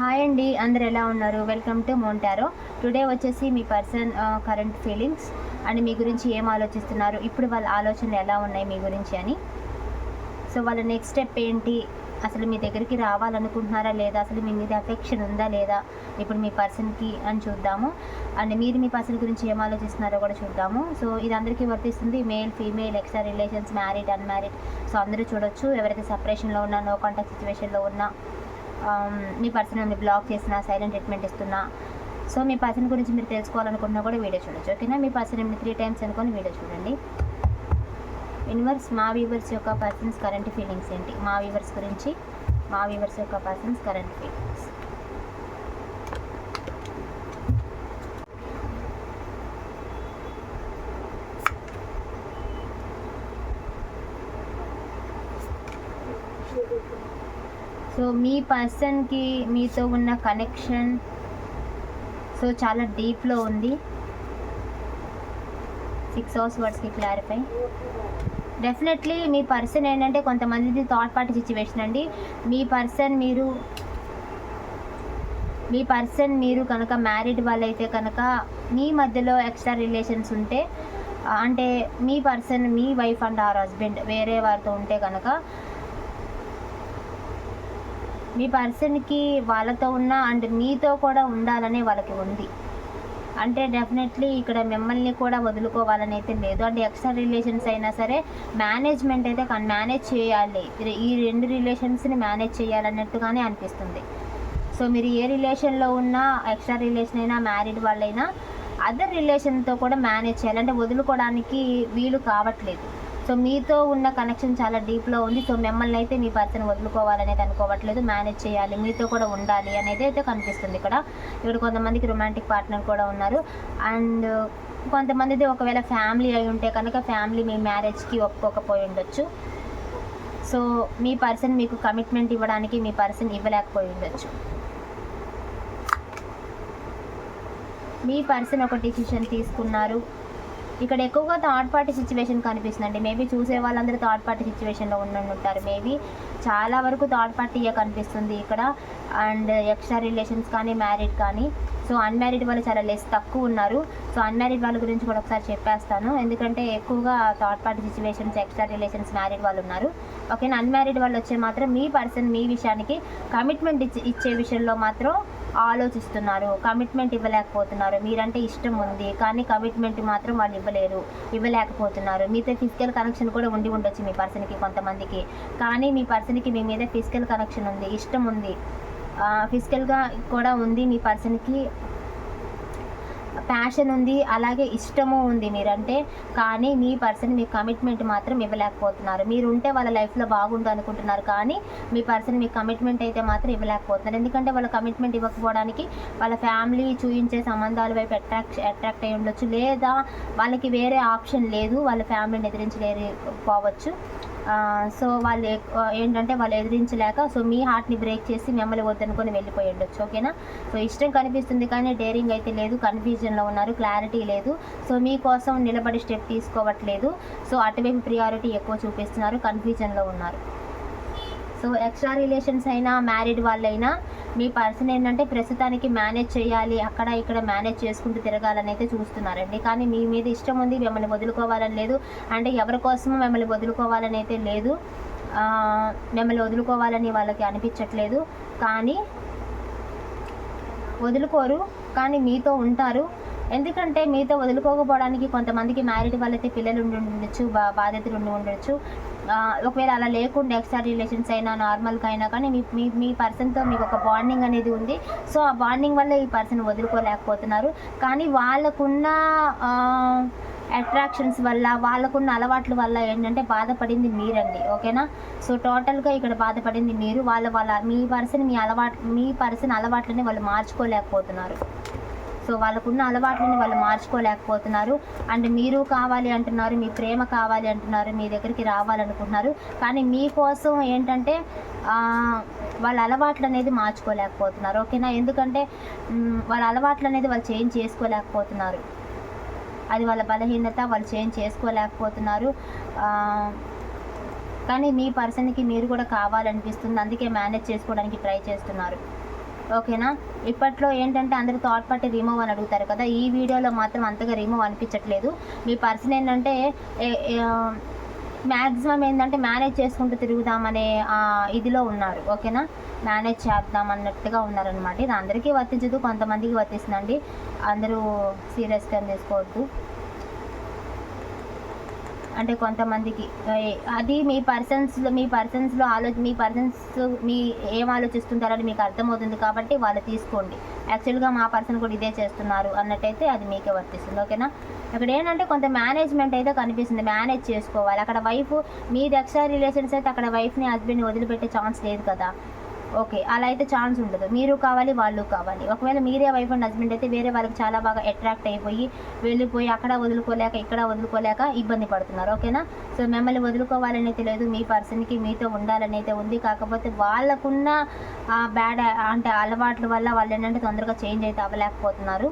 Hi అండి అందరు ఎలా ఉన్నారు? వెల్కమ్ టు మోంటారో టుడే వచ్చేసి మీ పర్సన్ కరెంట్ ఫీలింగ్స్ అండ్ మీ గురించి ఏం ఆలోచిస్తున్నారు? ఇప్పుడు వాళ్ళ ఆలోచనలు ఎలా ఉన్నాయి మీ గురించి అని. సో వాళ్ళ నెక్స్ట్ స్టెప్ ఏంటి? అసలు మీ దగ్గరికి రావాలనుకుంటున్నారా లేదా? అసలు మీ మీద అఫెక్షన్ ఉందా లేదా? ఇప్పుడు మీ పర్సన్కి అని చూద్దాము. అండ్ మీరు మీ పర్సన్ గురించి ఏం ఆలోచిస్తున్నారో కూడా చూద్దాము. సో ఇది అందరికీ వర్తిస్తుంది. Male female extra relations married unmarried so అందరూ చూడొచ్చు. ఎవరైతే సపరేషన్లో ఉన్నా నో కాంటాక్ట్ సిచ్యువేషన్లో ఉన్నా మీ పర్సన్ మిమ్మల్ని బ్లాక్ చేసినా సైలెంట్ ట్రీట్మెంట్ ఇస్తున్నా. సో మీ పర్సన్ గురించి మీరు తెలుసుకోవాలనుకున్నా కూడా వీడియో చూడొచ్చు. ఓకేనా? మీ పర్సన్ ఏమి త్రీ టైమ్స్ అనుకొని వీడియో చూడండి. ఇన్వర్స్ మా వీవర్స్ యొక్క పర్సన్స్ కరెంట్ ఫీలింగ్స్ ఏంటి? మా వీవర్స్ గురించి మా వీవర్స్ యొక్క పర్సన్స్ కరెంట్ ఫీలింగ్స్ మీ పర్సన్కి మీతో ఉన్న కనెక్షన్ సో చాలా డీప్లో ఉంది. సిక్స్ అవర్స్ వర్డ్స్కి క్లారిఫై డెఫినెట్లీ మీ పర్సన్ ఏంటంటే కొంతమందిది థాట్ పార్టీ సిచ్యువేషన్ అండి. మీ పర్సన్ మీరు మీ పర్సన్ మీరు కనుక మ్యారీడ్ వాళ్ళైతే కనుక మీ మధ్యలో ఎక్స్ట్రా రిలేషన్స్ ఉంటే అంటే మీ పర్సన్ మీ వైఫ్ అండ్ ఆర్ హస్బెండ్ వేరే వారితో ఉంటే కనుక మీ పర్సన్కి వాళ్ళతో ఉన్న అండ్ మీతో కూడా ఉండాలనే వాళ్ళకి ఉంది. అంటే డెఫినెట్లీ ఇక్కడ మిమ్మల్ని కూడా వదులుకోవాలని అయితే లేదు. అంటే ఎక్స్ట్రా రిలేషన్స్ అయినా సరే మేనేజ్మెంట్ అయితే మేనేజ్ చేయాలి. ఈ రెండు రిలేషన్స్ని మేనేజ్ చేయాలన్నట్టుగానే అనిపిస్తుంది. సో మీరు ఏ రిలేషన్లో ఉన్నా ఎక్స్ట్రా రిలేషన్ అయినా మ్యారీడ్ వాళ్ళైనా అదర్ రిలేషన్తో కూడా మేనేజ్ చేయాలి. అంటే వదులుకోవడానికి వీలు కావట్లేదు. సో మీతో ఉన్న కనెక్షన్ చాలా డీప్లో ఉంది. సో మిమ్మల్ని అయితే మీ పర్సన్ వదులుకోవాలనేది అనుకోవట్లేదు. మేనేజ్ చేయాలి. మీతో కూడా ఉండాలి అనేది అయితే కనిపిస్తుంది ఇక్కడ. ఇక్కడ కొంతమందికి రొమాంటిక్ పార్ట్నర్ కూడా ఉన్నారు. అండ్ కొంతమందిది ఒకవేళ ఫ్యామిలీ అయి ఉంటే కనుక ఫ్యామిలీ మీ మ్యారేజ్కి ఒప్పుకోకపోయి ఉండొచ్చు. సో మీ పర్సన్ మీకు కమిట్మెంట్ ఇవ్వడానికి మీ పర్సన్ ఇవ్వలేకపోయి ఉండొచ్చు. మీ పర్సన్ ఒక డిసిషన్ తీసుకున్నారు. ఇక్కడ ఎక్కువగా థర్డ్ పార్టీ సిచ్యువేషన్ కనిపిస్తుందండి. మేబీ చూసే వాళ్ళందరూ థర్డ్ పార్టీ సిచ్యువేషన్లో ఉండి ఉంటారు. మేబీ చాలా వరకు థర్డ్ పార్టీయే కనిపిస్తుంది ఇక్కడ. అండ్ ఎక్స్ట్రా రిలేషన్స్ కానీ మ్యారీడ్ కానీ. సో అన్మ్యారీడ్ వాళ్ళు చాలా లెస్ తక్కువ ఉన్నారు. సో అన్మ్యారీడ్ వాళ్ళ గురించి కూడా ఒకసారి చెప్పేస్తాను. ఎందుకంటే ఎక్కువగా third party situations extra relations married వాళ్ళు ఉన్నారు. ఓకేనా అన్మ్యారీడ్ వాళ్ళు వచ్చే మాత్రం మీ పర్సన్ మీ విషయానికి కమిట్మెంట్ ఇచ్చే ఇచ్చే విషయంలో మాత్రం ఆలోచిస్తున్నారు కమిట్మెంట్ ఇవ్వలేకపోతున్నారు. మీరంటే ఇష్టం ఉంది కానీ కమిట్మెంట్ మాత్రం వాళ్ళు ఇవ్వలేరు ఇవ్వలేకపోతున్నారు. మీతో ఫిజికల్ కనెక్షన్ కూడా ఉండి ఉండొచ్చు మీ పర్సన్కి కొంతమందికి. కానీ మీ పర్సన్కి మీ మీద ఫిజికల్ కనెక్షన్ ఉంది ఇష్టం ఉంది. ఫిజికల్గా కూడా ఉంది మీ పర్సన్కి ప్యాషన్ ఉంది అలాగే ఇష్టము ఉంది మీరంటే కానీ మీ పర్సన్ మీ కమిట్మెంట్ మాత్రం ఇవ్వలేకపోతున్నారు. మీరు ఉంటే వాళ్ళ లైఫ్లో బాగుండు అనుకుంటున్నారు కానీ మీ పర్సన్ మీ కమిట్మెంట్ అయితే మాత్రం ఇవ్వలేకపోతున్నారు. ఎందుకంటే వాళ్ళ కమిట్మెంట్ ఇవ్వకపోవడానికి వాళ్ళ ఫ్యామిలీ చూపించే సంబంధాల వైపు అట్రాక్ట్ అట్రాక్ట్ అయి ఉండొచ్చు లేదా వాళ్ళకి వేరే ఆప్షన్ లేదు వాళ్ళ ఫ్యామిలీని ఎదిరించలేకపోవచ్చు సో వాళ్ళు ఏంటంటే వాళ్ళు ఎదిరించలేక సో మీ హార్ట్ని బ్రేక్ చేసి మిమ్మల్ని వద్దనుకొని వెళ్ళిపోయి ఉండొచ్చు ఓకేనా? సో ఇష్టం కనిపిస్తుంది కానీ డేరింగ్ అయితే లేదు కన్ఫ్యూజన్లో ఉన్నారు క్లారిటీ లేదు. సో మీకోసం నిలబడి స్టెప్ తీసుకోవట్లేదు. సో అటువైపు ప్రియారిటీ ఎక్కువ చూపిస్తున్నారు కన్ఫ్యూజన్లో ఉన్నారు. సో ఎక్స్ట్రా రిలేషన్స్ అయినా మ్యారీడ్ వాళ్ళైనా మీ పర్సన్ ఏంటంటే ప్రస్తుతానికి మేనేజ్ చేయాలి అక్కడ ఇక్కడ మేనేజ్ చేసుకుంటూ తిరగాలని అయితే చూస్తున్నారండి. కానీ మీ మీద ఇష్టం ఉంది మిమ్మల్ని వదులుకోవాలని లేదు. అంటే ఎవరి కోసమో మిమ్మల్ని వదులుకోవాలని అయితే లేదు. మిమ్మల్ని వదులుకోవాలని వాళ్ళకి అనిపించట్లేదు. కానీ వదులుకోరు కానీ మీతో ఉంటారు. ఎందుకంటే మీతో వదులుకోకపోవడానికి కొంతమందికి మ్యారీడ్ వాళ్ళైతే పిల్లలు ఉండి ఉండొచ్చు బా బాధ్యతలు ఉండి ఉండొచ్చు. ఒకవేళ అలా లేకుండా ఎక్స్ట్రా రిలేషన్స్ అయినా నార్మల్గా అయినా కానీ మీ మీ మీ పర్సన్తో మీకు ఒక బాండింగ్ అనేది ఉంది. సో ఆ బాండింగ్ వల్ల ఈ పర్సన్ వదులుకోలేకపోతున్నారు. కానీ వాళ్ళకున్న అట్రాక్షన్స్ వల్ల వాళ్ళకున్న అలవాట్ల వల్ల ఏంటంటే బాధపడింది మీరండి. ఓకేనా? సో టోటల్గా ఇక్కడ బాధపడింది మీరు. వాళ్ళ వాళ్ళ మీ పర్సన్ మీ అలవాటు మీ పర్సన్ అలవాట్లని వాళ్ళు మార్చుకోలేకపోతున్నారు. సో వాళ్ళకున్న అలవాట్లని వాళ్ళు మార్చుకోలేకపోతున్నారు. అండ్ మీరు కావాలి అంటున్నారు మీ ప్రేమ కావాలి అంటున్నారు మీ దగ్గరికి రావాలనుకుంటున్నారు. కానీ మీకోసం ఏంటంటే వాళ్ళ అలవాట్లు అనేది మార్చుకోలేకపోతున్నారు. ఓకేనా? ఎందుకంటే వాళ్ళ అలవాట్లు అనేది వాళ్ళు చేంజ్ చేసుకోలేకపోతున్నారు. అది వాళ్ళ బలహీనత వాళ్ళు చేంజ్ చేసుకోలేకపోతున్నారు. కానీ మీ పర్సన్కి మీరు కూడా కావాలనిపిస్తుంది. అందుకే మేనేజ్ చేసుకోవడానికి ట్రై చేస్తున్నారు. ఓకేనా? ఇప్పట్లో ఏంటంటే అందరూ థర్డ్ పార్టీ రిమూవ్ అని అడుగుతారు కదా ఈ వీడియోలో మాత్రం అంతగా రిమూవ్ అనిపించట్లేదు. మీ పర్సన్ ఏంటంటే మ్యాక్సిమం ఏంటంటే మేనేజ్ చేసుకుంటూ తిరుగుదామనే ఇదిలో ఉన్నారు. ఓకేనా? మేనేజ్ చేద్దాం అన్నట్టుగా ఉన్నారనమాట ఇది అందరికీ వర్తించదు కొంతమందికి వర్తిస్తుందండి. అందరూ సీరియస్గా తీసుకోవద్దు అంటే కొంతమందికి అది మీ పర్సన్స్లో మీ పర్సన్స్లో ఆలో మీ పర్సన్స్ మీ ఏం ఆలోచిస్తుంటారని మీకు అర్థమవుతుంది కాబట్టి వాళ్ళు తీసుకోండి. యాక్చువల్గా మా పర్సన్ కూడా ఇదే చేస్తున్నారు అన్నట్టయితే అది మీకే వర్తిస్తుంది ఓకేనా? ఇక్కడ ఏంటంటే కొంత మేనేజ్మెంట్ అయితే కనిపిస్తుంది మేనేజ్ చేసుకోవాలి. అక్కడ వైఫ్ మీ ఎక్స్ట్రా రిలేషన్స్ అయితే అక్కడ వైఫ్ని హస్బెండ్ని వదిలిపెట్టే ఛాన్స్ లేదు కదా. ఓకే అలా అయితే ఛాన్స్ ఉండదు. మీరు కావాలి వాళ్ళు కావాలి. ఒకవేళ మీరే వైఫ్ అండ్ హస్బెండ్ అయితే వేరే వాళ్ళకి చాలా బాగా అట్రాక్ట్ అయిపోయి వెళ్ళిపోయి అక్కడ వదులుకోలేక ఇక్కడ వదులుకోలేక ఇబ్బంది పడుతున్నారు. ఓకేనా? సో మిమ్మల్ని వదులుకోవాలని అయితే లేదు. మీ పర్సన్కి మీతో ఉండాలని అయితే ఉంది. కాకపోతే వాళ్ళకున్న బ్యాడ్ అంటే అలవాట్ల వల్ల వాళ్ళు ఏంటంటే తొందరగా చేంజ్ అయితే అవ్వలేకపోతున్నారు.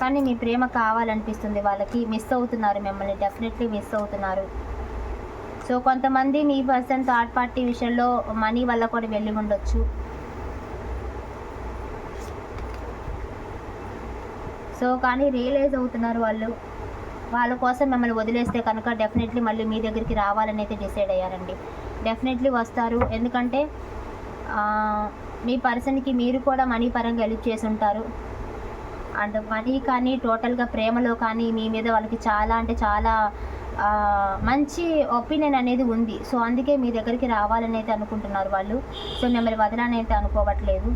కానీ మీ ప్రేమ కావాలనిపిస్తుంది వాళ్ళకి. మిస్ అవుతున్నారు మిమ్మల్ని డెఫినెట్లీ మిస్ అవుతున్నారు. సో కొంతమంది మీ పర్సన్ థర్డ్ పార్టీ విషయంలో మనీ వల్ల కూడా వెళ్ళి ఉండొచ్చు. సో కానీ రియలైజ్ అవుతున్నారు వాళ్ళు. వాళ్ళ కోసం మిమ్మల్ని వదిలేస్తే కనుక డెఫినెట్లీ మళ్ళీ మీ దగ్గరికి రావాలని అయితే డిసైడ్ అయ్యారండి. డెఫినెట్లీ వస్తారు. ఎందుకంటే మీ పర్సన్కి మీరు కూడా మనీ పరంగా హెల్ప్ చేసి ఉంటారు. అండ్ మనీ కానీ టోటల్గా ప్రేమలో కానీ మీ మీద వాళ్ళకి చాలా అంటే చాలా మంచి ఒపీనియన్ అనేది ఉంది. సో అందుకే మీ దగ్గరికి రావాలని అయితే అనుకుంటున్నారు వాళ్ళు. సో మిమ్మల్ని వదలని అయితే అనుకోవట్లేదు.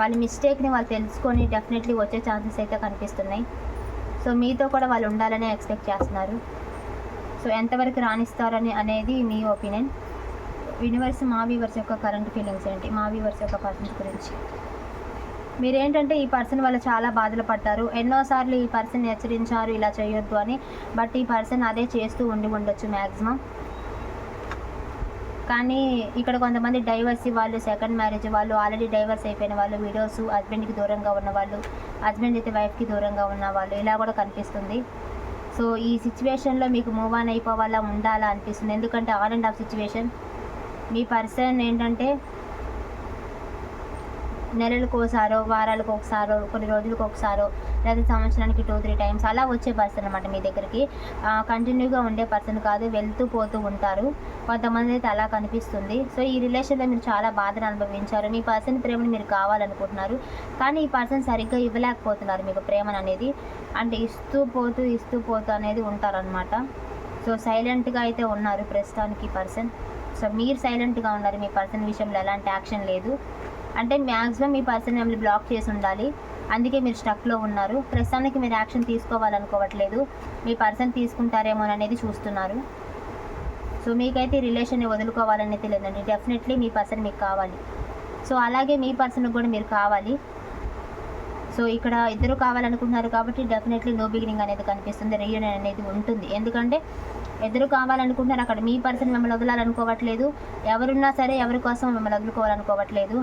వాళ్ళ మిస్టేక్ని వాళ్ళు తెలుసుకొని డెఫినెట్లీ వచ్చే ఛాన్సెస్ అయితే కనిపిస్తున్నాయి. సో మీతో కూడా వాళ్ళు ఉండాలని ఎక్స్పెక్ట్ చేస్తున్నారు. సో ఎంతవరకు రాణిస్తారని అనేది మీ ఒపీనియన్ యూనివర్స్ మా వీవర్స్ యొక్క కరెంట్ ఫీలింగ్స్ ఏంటి? మా వీవర్స్ యొక్క పర్సన్స్ గురించి. మీరేంటంటే ఈ పర్సన్ వల్ల చాలా బాధలు పడ్డారు. ఎన్నోసార్లు ఈ పర్సన్ హెచ్చరించారు ఇలా చేయొద్దు అని. బట్ ఈ పర్సన్ అదే చేస్తూ ఉండి ఉండొచ్చు మ్యాక్సిమం కానీ ఇక్కడ కొంతమంది డైవర్స్ వాళ్ళు సెకండ్ మ్యారేజ్ వాళ్ళు ఆల్రెడీ డైవర్స్ అయిపోయిన వాళ్ళు విడోస్ హస్బెండ్కి దూరంగా ఉన్న వాళ్ళు హస్బెండ్ అయితే వైఫ్కి దూరంగా ఉన్న వాళ్ళు ఇలా కూడా కనిపిస్తుంది. సో ఈ సిచ్యువేషన్లో మీకు మూవ్ ఆన్ అయిపోవాలా ఉండాలా అనిపిస్తుంది. ఎందుకంటే ఆన్ అండ్ ఆఫ్ సిచ్యువేషన్. మీ పర్సన్ ఏంటంటే నెలలకు ఒకసారో వారాలకు ఒకసారో కొన్ని రోజులకు ఒకసారో లేదా సంవత్సరానికి టూ త్రీ టైమ్స్ అలా వచ్చే పర్సన్ అనమాట మీ దగ్గరికి. కంటిన్యూగా ఉండే పర్సన్ కాదు వెళ్తూ పోతూ ఉంటారు. కొంతమంది అయితే అలా కనిపిస్తుంది. సో ఈ రిలేషన్లో మీరు చాలా బాధను అనుభవించారు. మీ పర్సన్ ప్రేమను మీరు కావాలనుకుంటున్నారు. కానీ ఈ పర్సన్ సరిగ్గా ఇవ్వలేకపోతున్నారు మీకు ప్రేమను అనేది. అంటే ఇస్తూ పోతూ ఇస్తూ పోతూ అనేది ఉంటారనమాట సో సైలెంట్గా అయితే ఉన్నారు ప్రస్తుతానికి పర్సన్ సో మీరు సైలెంట్గా ఉన్నారు. మీ పర్సన్ విషయంలో ఎలాంటి యాక్షన్ లేదు. అంటే మ్యాక్సిమం మీ పర్సన్ మిమ్మల్ని బ్లాక్ చేసి ఉండాలి. అందుకే మీరు స్టక్లో ఉన్నారు. ప్రస్తుతానికి మీరు యాక్షన్ తీసుకోవాలనుకోవట్లేదు. మీ పర్సన్ తీసుకుంటారేమో అనేది చూస్తున్నారు. సో మీకైతే రిలేషన్ని వదులుకోవాలనేది లేదండి డెఫినెట్లీ మీ పర్సన్ మీకు కావాలి. సో అలాగే మీ పర్సన్కి కూడా మీరు కావాలి. సో ఇక్కడ ఇద్దరు కావాలనుకుంటున్నారు కాబట్టి డెఫినెట్లీ నో బిగినింగ్ అనేది కనిపిస్తుంది. రీయూనియన్ అనేది ఉంటుంది. ఎందుకంటే ఎదురు కావాలనుకుంటున్నారు. అక్కడ మీ పర్సన్ మిమ్మల్ని వదలాలనుకోవట్లేదు. ఎవరున్నా సరే ఎవరి కోసం మిమ్మల్ని వదులుకోవాలనుకోవట్లేదు.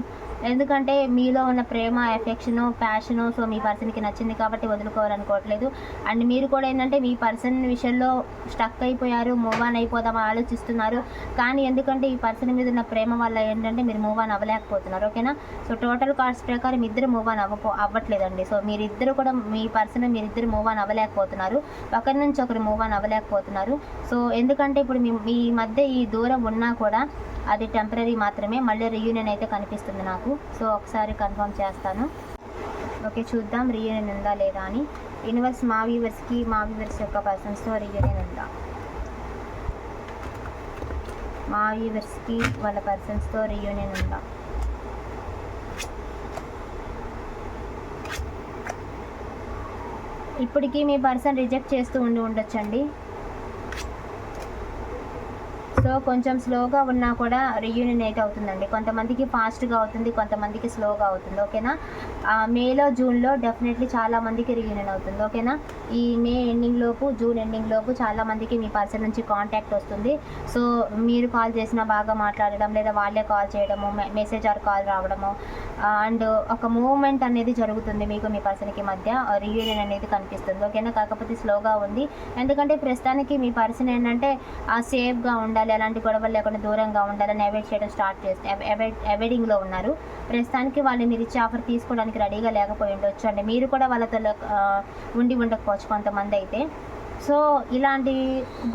ఎందుకంటే మీలో ఉన్న ప్రేమ ఎఫెక్షను ప్యాషను సో మీ పర్సన్కి నచ్చింది కాబట్టి వదులుకోవాలనుకోవట్లేదు. అండ్ మీరు కూడా ఏంటంటే మీ పర్సన్ విషయంలో స్టక్ అయిపోయారు మూవ్ ఆన్ అయిపోదామని ఆలోచిస్తున్నారు. కానీ ఎందుకంటే ఈ పర్సన్ మీద ఉన్న ప్రేమ వల్ల ఏంటంటే మీరు మూవ్ ఆన్ అవ్వలేకపోతున్నారు ఓకేనా సో టోటల్ కార్డ్స్ ప్రకారం ఇద్దరు మూవ్ ఆన్ అవ్వకో అవ్వట్లేదండి. సో మీరిద్దరు కూడా మీ పర్సన్ మీరిద్దరు మూవ్ ఆన్ అవ్వలేకపోతున్నారు. ఒకరి నుంచి ఒకరు మూవ్ ఆన్ అవ్వలేకపోతున్నారు. సో ఎందుకంటే ఇప్పుడు మీ మీ మధ్య ఈ దూరం ఉన్నా కూడా అది టెంపరీ మాత్రమే. మళ్ళీ రీయూనియన్ అయితే కనిపిస్తుంది నాకు. సో ఒకసారి కన్ఫర్మ్ చేస్తాను. ఓకే చూద్దాం రీయూనియన్ ఉందా లేదా అని. యూనివర్స్ మా వ్యూవర్స్కి మా వ్యూవర్స్ యొక్క పర్సన్స్తో రీయూనియన్ ఉందా? మా వ్యూవర్స్కి వాళ్ళ పర్సన్స్తో రీయూనియన్ ఉందా? ఇప్పటికీ మీ పర్సన్ రిజెక్ట్ చేస్తూ ఉండి ఉండొచ్చండి. సో కొంచెం స్లోగా ఉన్నా కూడా రీయూనియన్ అయితే అవుతుందండి. కొంతమందికి ఫాస్ట్గా అవుతుంది కొంతమందికి స్లోగా అవుతుంది. ఓకేనా మేలో జూన్లో డెఫినెట్లీ చాలా మందికి రీయూనియన్ అవుతుంది ఓకేనా? ఈ మే ఎండింగ్ లోపు జూన్ ఎండింగ్ లోపు చాలా మందికి మీ పర్సన్ నుంచి కాంటాక్ట్ వస్తుంది. సో మీరు కాల్ చేసినా బాగా మాట్లాడడం లేదా వాళ్ళే కాల్ చేయడము మెసేజ్ ఆర్ కాల్ రావడము అండ్ ఒక మూవ్మెంట్ అనేది జరుగుతుంది మీకు మీ పర్సన్కి మధ్య రీయూనియన్ అనేది కనిపిస్తుంది ఓకేనా? కాకపోతే స్లోగా ఉంది. ఎందుకంటే ప్రస్తుతానికి మీ పర్సన్ ఏంటంటే సేఫ్గా ఉండాలి అలాంటి గొడవలు లేకుండా దూరంగా ఉండాలని అవాయిడ్ చేయడం స్టార్ట్ చేస్తే అవాయిడ్ అవాయిడింగ్లో ఉన్నారు. ప్రస్తుతానికి వాళ్ళు మీరు ఇచ్చే ఆఫర్ తీసుకోవడానికి రెడీగా లేకపోయి ఉండొచ్చు అంటే మీరు కూడా వాళ్ళతో ఉండి ఉండకపోవచ్చు కొంతమంది అయితే. సో ఇలాంటి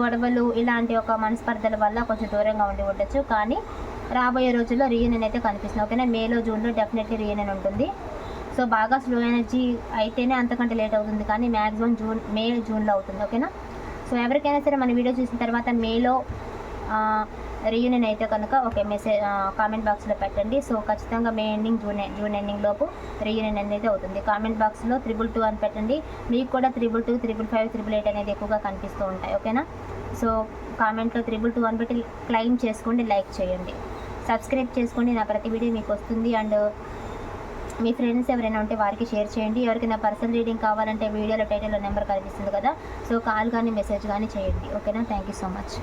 గొడవలు ఇలాంటి ఒక మనస్పర్ధల వల్ల కొంచెం దూరంగా ఉండి ఉండొచ్చు. కానీ రాబోయే రోజుల్లో రీయూనియన్ అయితే కనిపిస్తుంది. ఓకేనా? మేలో జూన్లో డెఫినెట్లీ రీయూనియన్ ఉంటుంది. సో బాగా స్లో ఎనర్జీ అయితేనే అంతకంటే లేట్ అవుతుంది. కానీ మ్యాక్సిమం జూన్ మే జూన్లో అవుతుంది. ఓకేనా? సో ఎవరికైనా సరే మన వీడియో చూసిన తర్వాత మేలో రీయూనియన్ అయితే కనుక ఓకే మెసేజ్ కామెంట్ బాక్స్లో పెట్టండి. సో ఖచ్చితంగా May ending June June ending లోపు రీయూనియన్ అనేది అవుతుంది. కామెంట్ బాక్స్లో త్రిబుల్ టూ అని పెట్టండి. మీకు కూడా triple two triple five triple eight అనేది ఎక్కువగా కనిపిస్తూ ఉంటాయి. ఓకేనా సో కామెంట్లో త్రిబుల్ టూ అని పెట్టి క్లైమ్ చేసుకోండి లైక్ చేయండి. సబ్స్క్రైబ్ చేసుకోండి. నా ప్రతి వీడియో మీకు వస్తుంది. అండ్ మీ ఫ్రెండ్స్ ఎవరైనా ఉంటే వారికి షేర్ చేయండి. ఎవరికైనా పర్సనల్ రీడింగ్ కావాలంటే వీడియోలో టైటిల్లో నెంబర్ కనిపిస్తుంది కదా. సో కాల్ కానీ మెసేజ్ కానీ చేయండి. ఓకేనా థ్యాంక్ యూ సో మచ్